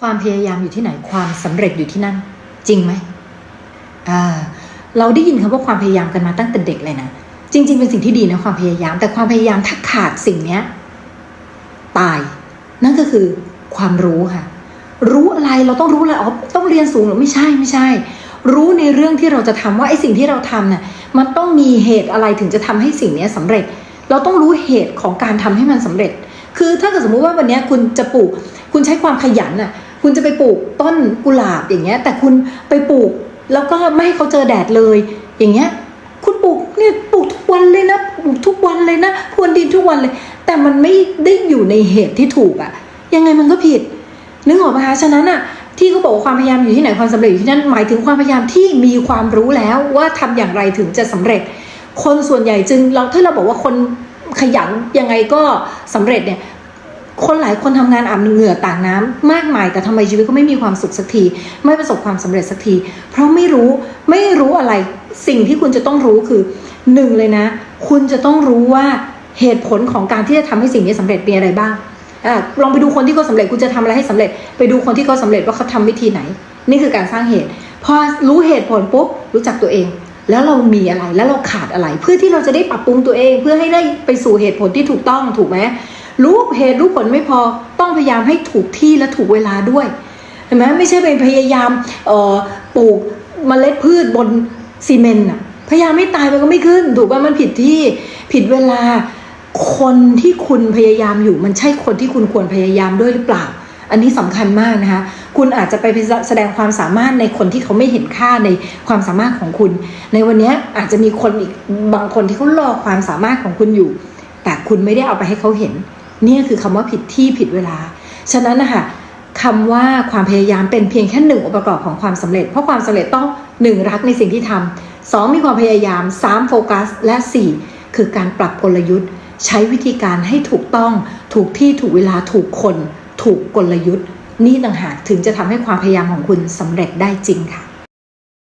ความพยายามอยู่ที่ไหนความสำเร็จอยู่ที่นั่น จริงไหมเราได้ยินคำว่าความพยายามกันมาตั้งแต่เด็กเลยนะจริง ๆ เป็นสิ่งที่ดีนะความพยายาม แต่ความพยายามถ้าขาดสิ่งเนี้ยตาย นั่นก็คือความรู้ค่ะ รู้อะไรเราต้องรู้อะไรอ๋อต้องเรียนสูงหรือไม่ใช่ไม่ใช่ รู้ในเรื่องที่เราจะทำว่าไอ้สิ่งที่เราทำน่ะมันต้องมีเหตุอะไรถึงจะทำให้สิ่งเนี้ยสำเร็จ เราต้องรู้เหตุของการทำให้มันสำเร็จ คือถ้าเกิดสมมุติว่าวันนี้คุณจะปลูก คุณใช้ความขยันน่ะ คุณจะไปปลูกต้นกุหลาบอย่างเงี้ย แต่คุณไปปลูกแล้วก็ไม่ให้เขาเจอแดดเลย อย่างเงี้ย คุณปลูกเนี่ยปลูกทุกวันเลยนะปลูกทุกวันเลยนะพรวนดินทุกวันเลย แต่มันไม่ได้อยู่ในเหตุที่ถูกอะยังไงมันก็ผิดนึกออกปะคะฉะนั้นอะที่เขาบอกความพยายามอยู่ที่ไหนความสำเร็จอยู่ที่นั่นหมายถึงความพยายามที่มีความรู้แล้วว่าทำอย่างไรถึงจะสำเร็จ คนส่วนใหญ่จึงเราถ้าเราบอกว่าคนขยันยังไงก็สำเร็จเนี่ย คนหลายคนทำงานอาบเหงื่อต่างน้ำมากมาย แต่ทำไมชีวิตก็ไม่มีความสุขสักที ไม่ประสบความสำเร็จสักที เพราะไม่รู้ไม่รู้อะไรสิ่งที่คุณจะต้องรู้คือหนึ่งเลยนะ คุณจะต้องรู้ว่าเหตุผลของการที่จะทำให้สิ่งนี้สำเร็จเป็นอะไรบ้างอลองไปดูคนที่เขาสำเร็จคุณจะทำอะไรให้สำเร็จ ไปดูคนที่เขาสำเร็จว่าเขาทำวิธีไหน นี่คือการสร้างเหตุ พอรู้เหตุผลปุ๊บรู้จักตัวเอง แล้วเรามีอะไรแล้วเราขาดอะไร เพื่อที่เราจะได้ปรับปรุงตัวเอง เพื่อให้ได้ไปสู่เหตุผลที่ถูกต้องถูกไหม รู้เหตุรู้ผลไม่พอต้องพยายามให้ถูกที่และถูกเวลาด้วยเห็นไหมไม่ใช่ไปพยายามเอ่อปลูกเมล็ดพืชบนซีเมนต์อะพยายามไม่ตายมันก็ไม่ขึ้น ถูกป่ะมันผิดที่ผิดเวลาคนที่คุณพยายามอยู่ มันใช่คนที่คุณควรพยายามด้วยหรือเปล่า อันนี้สำคัญมากนะคะ คุณอาจจะไปแสดงความสามารถในคนที่เขาไม่เห็นค่าในความสามารถของคุณ ในวันนี้อาจจะมีคนอีกบางคนที่เขารอความสามารถของคุณอยู่ แต่คุณไม่ได้เอาไปให้เขาเห็น นี่คือคำว่าผิดที่ผิดเวลา ฉะนั้นนะคะคำว่าความพยายามเป็นเพียงแค่หนึ่งองค์ประกอบของความสำเร็จ เพราะความสำเร็จต้องหนึ่งรักในสิ่งที่ทำสองมีความพยายามสามโฟกัส และสี่คือการปรับกลยุทธ์ ใช้วิธีการให้ถูกต้องถูกที่ถูกเวลาถูกคน ถูกกลยุทธ์ นี่ต่างหากถึงจะทำให้ความพยายามของคุณสำเร็จได้จริงค่ะ